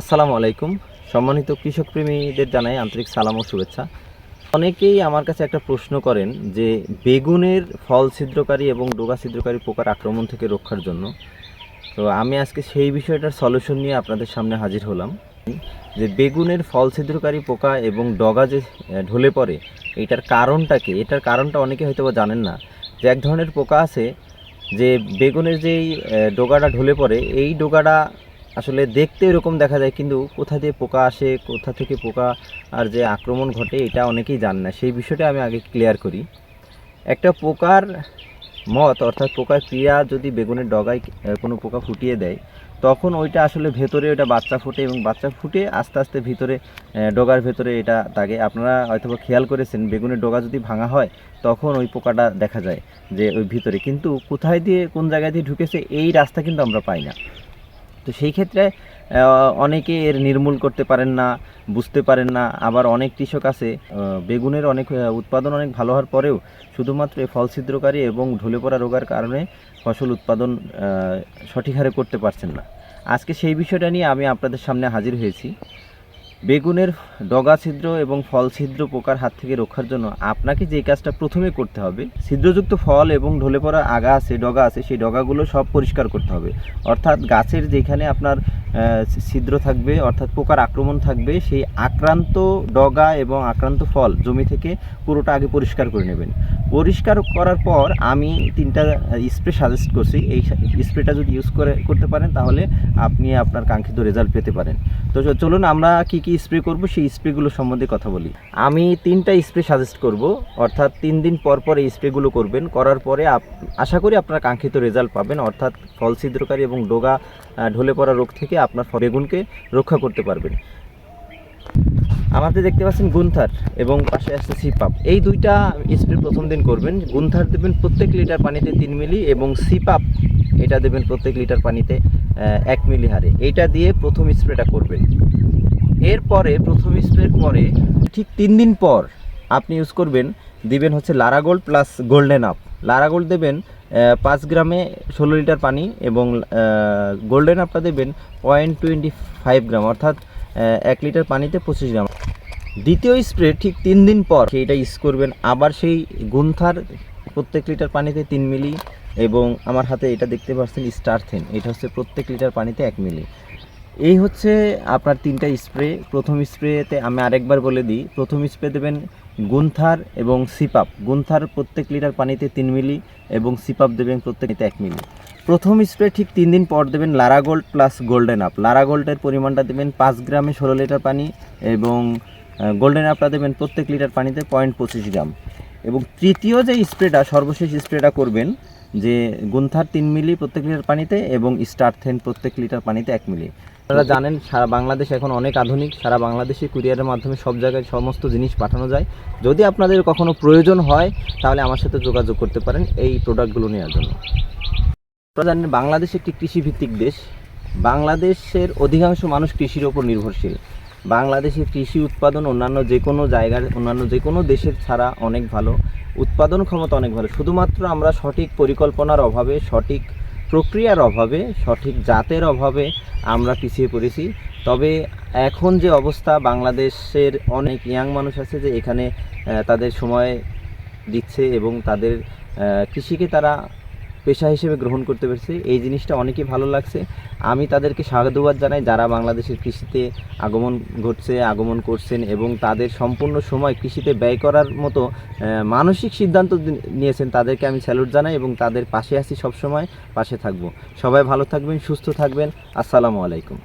আসসালামু আলাইকুম। সম্মানিত কৃষক প্রেমীদের জানাই আন্তরিক সালাম ও শুভেচ্ছা। অনেকেই আমার কাছে একটা প্রশ্ন করেন যে, বেগুনের ফল ছিদ্রকারী এবং ডোগা ছিদ্রকারী পোকার আক্রমণ থেকে রক্ষার জন্য। তো আমি আজকে সেই বিষয়টার সলিউশন নিয়ে আপনাদের সামনে হাজির হলাম। যে, বেগুনের ফল ছিদ্রকারী পোকা এবং ডগা যে ঢলে পড়ে, এটার কারণটা কি? এটার কারণটা অনেকে হয়তো জানেন না। যে, এক ধরনের পোকা আছে যে, বেগুনের যেই ডোগাটা ঢলে পড়ে, এই ডগাটা আসলে দেখতে এরকম দেখা যায়, কিন্তু কোথা দিয়ে পোকা আসে, কোথা থেকে পোকা আর যে আক্রমণ ঘটে, এটা অনেকেই জানে না। সেই বিষয়টা আমি আগে ক্লিয়ার করি। একটা পোকার মত, অর্থাৎ পোকার ক্রিয়া যদি বেগুনের ডগায় কোনো পোকা ফুটিয়ে দেয়, তখন ওইটা আসলে ভেতরে ওটা বাচ্চা ফোটে এবং বাচ্চা ফুটে আস্তে আস্তে ভিতরে ডগার ভেতরে এটা থাকে আপনারা হয়তো খেয়াল করেছেন, বেগুনের ডগা যদি ভাঙা হয়, তখন ওই পোকাটা দেখা যায় যে ওই ভিতরে। কিন্তু কোথায় দিয়ে, কোন জায়গায় দিয়ে ঢুকেছে, এই রাস্তা কিন্তু আমরা পাই না। তো সেই ক্ষেত্রে অনেকে এর নির্মূল করতে পারেন না, বুঝতে পারেন না। আবার অনেক কৃষক আছে বেগুনের অনেক উৎপাদন অনেক ভালো হওয়ার পরেও শুধুমাত্র ফল ছিদ্রকারী এবং ঢলে পড়া রোগার কারণে ফসল উৎপাদন সঠিক হারে করতে পারছেন না। আজকে সেই বিষয়টা নিয়ে আমি আপনাদের সামনে হাজির হয়েছি। বেগুনের ডগা ছিদ্র এবং ফল ছিদ্র পোকার হাত থেকে রক্ষার জন্য আপনাকে যে কাজটা প্রথমে করতে হবে, ছিদ্রযুক্ত ফল এবং ঢলে পড়া আগা আছে, ডগা আছে, সেই ডগাগুলো সব পরিষ্কার করতে হবে। অর্থাৎ গাছের যেখানে আপনার ছিদ্র থাকবে, অর্থাৎ পোকার আক্রমণ থাকবে, সেই আক্রান্ত ডগা এবং আক্রান্ত ফল জমি থেকে পুরোটা আগে পরিষ্কার করে নেবেন। পরিষ্কার করার পর আমি তিনটা স্প্রে সাজেস্ট করছি। এই স্প্রেটা যদি ইউজ করে, করতে পারেন, তাহলে আপনি আপনার কাঙ্ক্ষিত রেজাল্ট পেতে পারেন। তো চলুন আমরা কি কি স্প্রে করব, সেই স্প্রেগুলো সম্বন্ধে কথা বলি। আমি তিনটা স্প্রে সাজেস্ট করব, অর্থাৎ তিন দিন পর পর এই স্প্রেগুলো করবেন। করার পরে আশা করি আপনার কাঙ্ক্ষিত রেজাল্ট পাবেন। অর্থাৎ ফল ছিদ্রকারী এবং ডোগা ঢলে পড়া রোগ থেকে আপনার বেগুনকে রক্ষা করতে পারবেন। আমাদের দেখতে পাচ্ছেন গুন্থার এবং পাশে আসছে সিপাপ। এই দুইটা স্প্রে প্রথম দিন করবেন। গুন্থার দেবেন প্রত্যেক লিটার পানিতে তিন মিলি এবং সিপাপ এটা দেবেন প্রত্যেক লিটার পানিতে এক মিলি হারে। এইটা দিয়ে প্রথম স্প্রেটা করবেন। এরপরে প্রথম স্প্রের পরে ঠিক তিন দিন পর আপনি ইউজ করবেন, দিবেন হচ্ছে Laragold plus golden up Laragold দেবেন পাঁচ গ্রামে ষোলো লিটার পানি এবং গোল্ডেন আপটা দেবেন পয়েন্ট টোয়েন্টি ফাইভ গ্রাম, অর্থাৎ এক লিটার পানিতে পঁচিশ গ্রাম। দ্বিতীয় স্প্রে ঠিক তিন দিন পর সেইটা ইউজ করবেন। আবার সেই গুন্থার প্রত্যেক লিটার পানিতে তিন মিলি এবং আমার হাতে এটা দেখতে পাচ্ছেন স্টারথেন এটা হচ্ছে প্রত্যেক লিটার পানিতে এক মিলি। এই হচ্ছে আপনার তিনটা স্প্রে। প্রথম স্প্রেতে আমি আরেকবার বলে দিই, প্রথম স্প্রে দেবেন গুন্থার এবং সিপাপ। গুন্থার প্রত্যেক লিটার পানিতে তিন মিলি এবং সিপাপ দেবেন প্রত্যেক এক মিলি। প্রথম স্প্রে ঠিক তিন দিন পর দেবেন লারাগোল্ড প্লাস গোল্ডেন আপ। লারাগোল্ডের পরিমাণটা দেবেন পাঁচ গ্রামে ষোলো লিটার পানি এবং গোল্ডেন আপটা দেবেন প্রত্যেক লিটার পানিতে পয়েন্ট পঁচিশ গ্রাম। এবং তৃতীয় যে স্প্রেটা সর্বশেষ স্প্রেটা করবেন, যে গুন্থার তিন মিলি প্রত্যেক লিটার পানিতে এবং স্টারথেন প্রত্যেক লিটার পানিতে এক মিলি। আপনারা জানেন, সারা বাংলাদেশ এখন অনেক আধুনিক, সারা বাংলাদেশে কুরিয়ারের মাধ্যমে সব জায়গায় সমস্ত জিনিস পাঠানো যায়। যদি আপনাদের কখনো প্রয়োজন হয়, তাহলে আমার সাথে যোগাযোগ করতে পারেন এই প্রোডাক্টগুলো নেওয়ার জন্য। আপনারা জানেন, বাংলাদেশ একটি কৃষিভিত্তিক দেশ। বাংলাদেশের অধিকাংশ মানুষ কৃষির ওপর নির্ভরশীল। বাংলাদেশের কৃষি উৎপাদন অন্যান্য যে কোনো জায়গার, অন্যান্য যে কোনো দেশের ছাড়া অনেক ভালো। উৎপাদন ক্ষমতা অনেক ভালো। শুধুমাত্র আমরা সঠিক পরিকল্পনার অভাবে, সঠিক প্রক্রিয়ার অভাবে, সঠিক জাতের অভাবে আমরা পিছিয়ে পড়েছি। তবে এখন যে অবস্থা, বাংলাদেশের অনেক ইয়াং মানুষ আছে যে এখানে তাদের সময় দিচ্ছে এবং তাদের কৃষিকে তারা পেশা হিসেবে গ্রহণ করতে পেরেছে। এই জিনিসটা অনেকই ভালো লাগছে। আমি তাদেরকে স্বাগতবাদ জানাই যারা বাংলাদেশের কৃষিতে আগমন ঘটছে, আগমন করছেন এবং তাদের সম্পূর্ণ সময় কৃষিতে ব্যয় করার মতো মানসিক সিদ্ধান্ত নিয়েছেন তাদেরকে আমি স্যালুট জানাই এবং তাদের পাশে আছি সবসময়, পাশে থাকব। সবাই ভালো থাকবেন, সুস্থ থাকবেন। আসসালামু আলাইকুম।